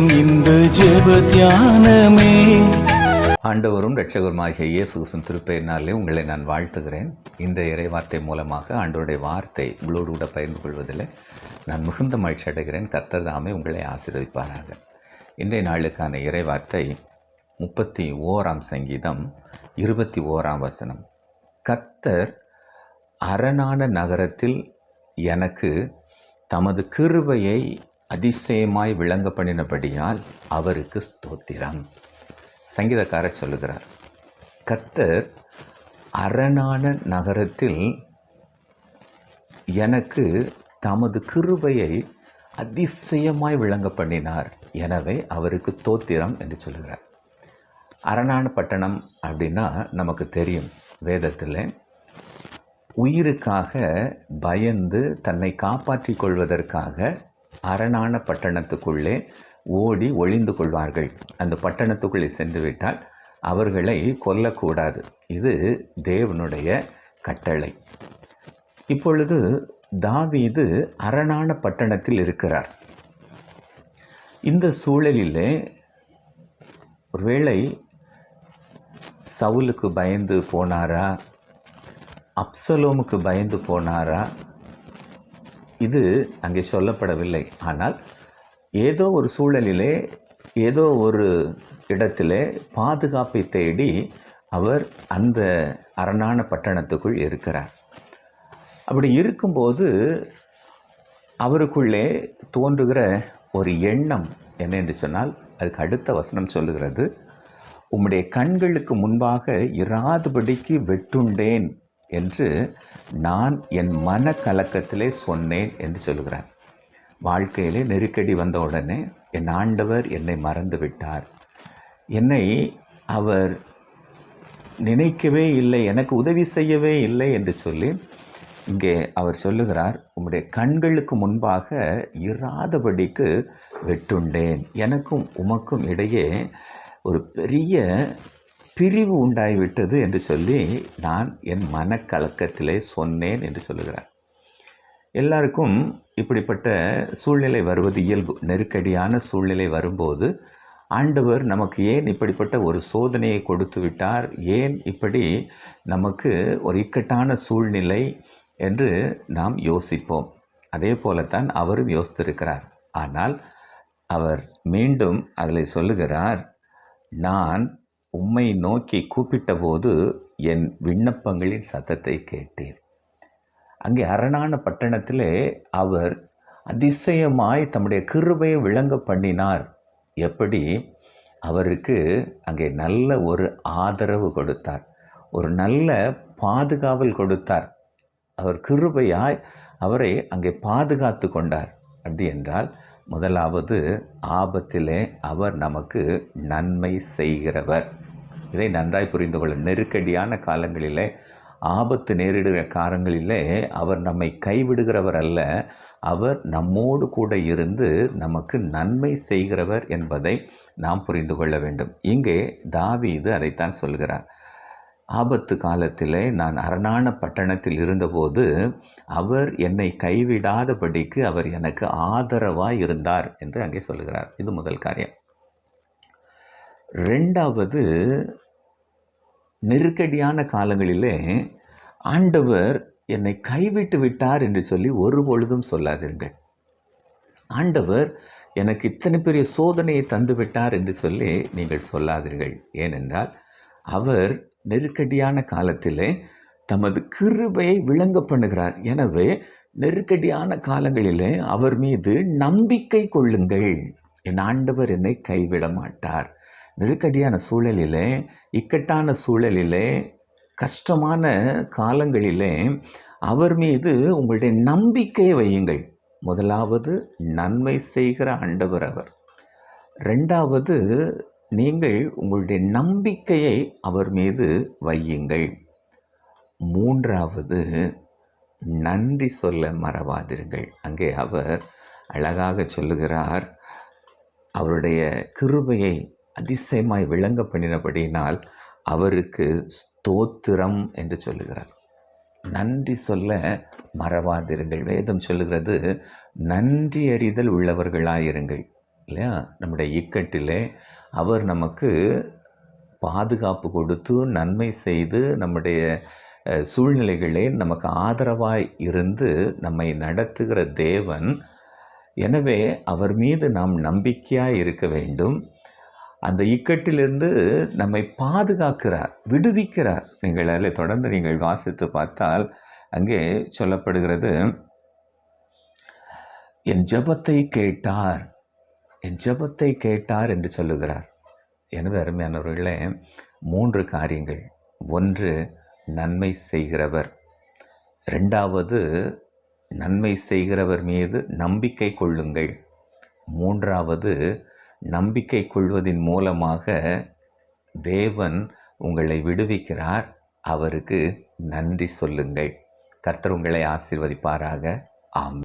நேரம் இந்த ஜெப தியானமே. ஆண்டவரும் இரட்சகருமாகிய இயேசுகிறிஸ்தின் திருப்பெயரினாலே உங்களை நான் வாழ்த்துகிறேன். இந்த இறை வார்த்தை மூலமாக ஆண்டவருடைய வார்த்தை உங்களோடு கூட பகிர்ந்து கொள்வதில் நான் மிகுந்த மகிழ்ச்சி அடைகிறேன். கர்த்தர் தாமே உங்களை ஆசீர்வதிப்பாராக. இன்றைய நாளுக்கான இறை வார்த்தை முப்பத்தி ஓராம் சங்கீதம் இருபத்தி ஓராம் வசனம். கர்த்தர் அரணான நகரத்தில் எனக்கு தமது கிருபையை அதிசயமாய் விளங்க பண்ணினபடியால் அவருக்கு ஸ்தோத்திரம். சங்கீதக்காரர் சொல்லுகிறார் கத்தர் அரணான நகரத்தில் எனக்கு தமது கிருபையை அதிசயமாய் விளங்க பண்ணினார் எனவே அவருக்கு தோத்திரம் என்று சொல்லுகிறார். அரணான பட்டணம் அப்படின்னா நமக்கு தெரியும் வேதத்தில். உயிருக்காக பயந்து தன்னை காப்பாற்றிக் கொள்வதற்காக அரணான பட்டணத்துக்குள்ளே ஓடி ஒளிந்து கொள்வார்கள். அந்த பட்டணத்துக்குள்ளே சென்றுவிட்டால் அவர்களை கொல்லக்கூடாது. இது தேவனுடைய கட்டளை. இப்பொழுது தாவீது அரணான பட்டணத்தில் இருக்கிறார். இந்த சூழலிலே ஒருவேளை சவுலுக்கு பயந்து போனாரா? அப்சலோமுக்கு பயந்து போனாரா? இது அங்கே சொல்லப்படவில்லை. ஆனால் ஏதோ ஒரு சூழலிலே ஏதோ ஒரு இடத்திலே பாதுகாப்பை தேடி அவர் அந்த அரணான பட்டணத்துக்குள் இருக்கிறார். அப்படி இருக்கும்போது அவருக்குள்ளே தோன்றுகிற ஒரு எண்ணம் என்ன என்று சொன்னால் அதுக்கு அடுத்த வசனம் சொல்லுகிறது உம்முடைய கண்களுக்கு முன்பாக இராதபடிக்கு வெட்டுண்டேன். என்று நான் என் மன கலக்கத்திலே சொன்னேன் என்று சொல்லுகிறார். வாழ்க்கையிலே நெருக்கடி வந்த உடனே என் ஆண்டவர் என்னை மறந்து விட்டார். என்னை அவர் நினைக்கவே இல்லை எனக்கு உதவி செய்யவே இல்லை என்று சொல்லி இங்கே அவர் சொல்லுகிறார் உம்முடைய கண்களுக்கு முன்பாக இராதபடிக்கு வெட்டுண்டேன். எனக்கும் உமக்கும் இடையே ஒரு பெரிய பிரிவு உண்டாகிவிட்டது என்று சொல்லி நான் என் மனக்கலக்கத்திலே சொன்னேன் என்று சொல்லுகிறார். எல்லாருக்கும் இப்படிப்பட்ட சூழ்நிலை வருவது இயல்பு. நெருக்கடியான சூழ்நிலை வரும்போது ஆண்டவர் நமக்கு ஏன் இப்படிப்பட்ட ஒரு சோதனையை கொடுத்து விட்டார்? ஏன் இப்படி நமக்கு ஒரு இக்கட்டான சூழ்நிலை என்று நாம் யோசிப்போம். அதே போலத்தான் அவரும் யோசித்திருக்கிறார். ஆனால் அவர் மீண்டும் அதில் சொல்லுகிறார் நான் உம்மை நோக்கி கூப்பிட்டபோது என் விண்ணப்பங்களின் சத்தத்தை கேட்டீர் அங்கே அரணான பட்டணத்திலே அவர் அதிசயமாய் தம்முடைய கிருபையை விளங்க பண்ணினார். எப்படி? அவருக்கு அங்கே நல்ல ஒரு ஆதரவு கொடுத்தார். ஒரு நல்ல பாதுகாவல் கொடுத்தார். அவர் கிருபையாய் அவரை அங்கே பாதுகாத்து கொண்டார். அப்படி என்றால் முதலாவது ஆபத்திலே அவர் நமக்கு நன்மை செய்கிறவர். இதை நன்றாய் புரிந்து கொள்ள நெருக்கடியான காலங்களிலே ஆபத்து நேரிடுகிற காலங்களிலே அவர் நம்மை கைவிடுகிறவர் அல்ல. அவர் நம்மோடு கூட இருந்து நமக்கு நன்மை செய்கிறவர் என்பதை நாம் புரிந்து கொள்ள வேண்டும். இங்கே தாவி இது அதைத்தான் சொல்கிறார். ஆபத்து காலத்திலே நான் அரணான பட்டணத்தில் இருந்தபோது அவர் என்னை கைவிடாதபடிக்கு அவர் எனக்கு ஆதரவாக இருந்தார் என்று அங்கே சொல்லுகிறார் இது முதல் காரியம். ரெண்டாவது நெருக்கடியான காலங்களிலே ஆண்டவர் என்னை கைவிட்டு விட்டார் என்று சொல்லி ஒரு பொழுதும் சொல்லாதீர்கள். ஆண்டவர் எனக்கு இத்தனை பெரிய சோதனையை தந்து விட்டார் என்று சொல்லி நீங்கள் சொல்லாதீர்கள். ஏனென்றால் அவர் நெருக்கடியான காலத்திலே தமது கிருபையை விளங்க பண்ணுகிறார். எனவே நெருக்கடியான காலங்களிலே அவர் மீது நம்பிக்கை கொள்ளுங்கள். என் ஆண்டவர் என்னை கைவிட மாட்டார். நெருக்கடியான சூழலிலே இக்கட்டான சூழலிலே கஷ்டமான காலங்களிலே அவர் மீது உங்களுடைய நம்பிக்கையை வையுங்கள். முதலாவது நன்மை செய்கிற ஆண்டவர் அவர். ரெண்டாவது நீங்கள் உங்களுடைய நம்பிக்கையை அவர் மீது வையுங்கள். மூன்றாவது நன்றி சொல்ல மறவாதீர்கள் அங்கே அவர் அழகாக சொல்லுகிறார் அவருடைய கிருபையை அதிசயமாய் விளங்க பண்ணினபடியினால் அவருக்கு ஸ்தோத்திரம் என்று சொல்லுகிறார். நன்றி சொல்ல மறவாதிருங்கள். வேதம் சொல்லுகிறது நன்றி அறிதல் உள்ளவர்களாயிருங்கள். இல்லையா? நம்முடைய இக்கட்டிலே அவர் நமக்கு பாதுகாப்பு கொடுத்து நன்மை செய்து நம்முடைய சூழ்நிலைகளே நமக்கு ஆதரவாய் இருந்து நம்மை நடத்துகிற தேவன். எனவே அவர் மீது நாம் நம்பிக்கையாக இருக்க வேண்டும். அந்த இக்கட்டிலிருந்து நம்மை பாதுகாக்கிறார் விடுவிக்கிறார். நீங்கள் அதில் தொடர்ந்து நீங்கள் வாசித்து பார்த்தால் அங்கே சொல்லப்படுகிறது என் ஜெபத்தை கேட்டார் என் ஜபத்தை கேட்டார் என்று சொல்லுகிறார். எனவே அருமையானவர்களே மூன்று காரியங்கள். ஒன்று நன்மை செய்கிறவர். ரெண்டாவது நன்மை செய்கிறவர் மீது நம்பிக்கை கொள்ளுங்கள். மூன்றாவது நம்பிக்கை கொள்வதின் மூலமாக தேவன் உங்களை விடுவிக்கிறார். அவருக்கு நன்றி சொல்லுங்கள். கர்த்தர் உங்களை ஆசீர்வதிப்பாராக. ஆம்